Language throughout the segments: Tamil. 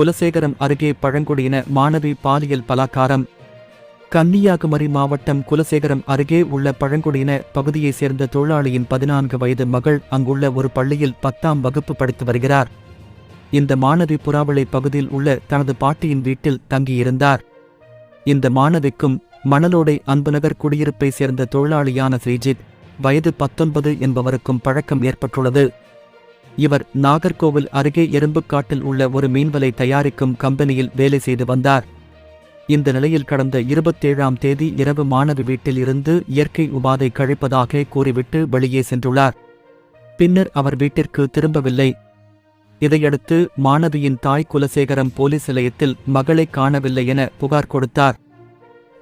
குலசேகரம் அருகே பழங்குடியின மாணவி பாலியல் பலாக்காரம் கன்னியாகுமரி மாவட்டம் குலசேகரம் அருகே உள்ள பழங்குடியின பகுதியைச் சேர்ந்த தொழிலாளியின் பதினான்கு வயது மகள் அங்குள்ள ஒரு பள்ளியில் பத்தாம் வகுப்பு படித்து வருகிறார். இந்த மாணவி புறாவளை பகுதியில் உள்ள தனது பாட்டியின் வீட்டில் தங்கியிருந்தார். இந்த மாணவிக்கும் மணலோடை அன்புநகர் குடியிருப்பை சேர்ந்த தொழிலாளியான ஸ்ரீஜித் வயது பத்தொன்பது என்பவருக்கும் பழக்கம் ஏற்பட்டுள்ளது. இவர் நாகர்கோவில் அருகே எறும்புக்காட்டில் உள்ள ஒரு மீன்வலை தயாரிக்கும் கம்பெனியில் வேலை செய்து வந்தார். இந்த நிலையில் கடந்த இருபத்தேழாம் தேதி இரவு மாணவி வீட்டில் இருந்து இயற்கை உபாதை கழிப்பதாக கூறிவிட்டு வெளியே சென்றுள்ளார். பின்னர் அவர் வீட்டிற்கு திரும்பவில்லை. இதையடுத்து மாணவியின் தாய் குலசேகரம் போலீஸ் நிலையத்தில் மகளை காணவில்லை என புகார் கொடுத்தார்.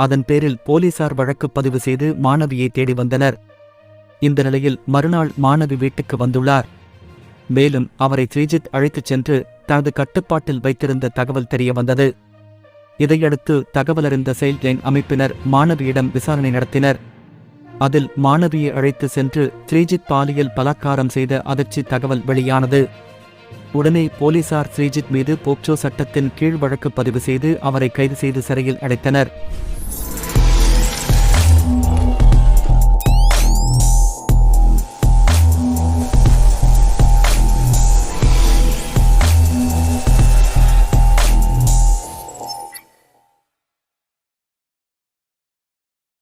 அதன் பேரில் போலீசார் வழக்கு பதிவு செய்து மாணவியை தேடி வந்தனர். இந்த நிலையில் மறுநாள் மாணவி வீட்டுக்கு வந்துள்ளார். மேலும் அவரை ஸ்ரீஜித் அழைத்துச் சென்று தனது கட்டுப்பாட்டில் வைத்திருந்த தகவல் தெரிய வந்தது. இதையடுத்து தகவலறிந்த செயல் அமைப்பினர் மாணவியிடம் விசாரணை நடத்தினர். அதில் மாணவியை அழைத்து சென்று ஸ்ரீஜித் பாலியல் பலாத்காரம் செய்த அதிர்ச்சி தகவல் வெளியானது. உடனே போலீசார் ஸ்ரீஜித் மீது போக்சோ சட்டத்தின் கீழ் வழக்கு பதிவு செய்து அவரை கைது செய்து சிறையில் அடைத்தனர்.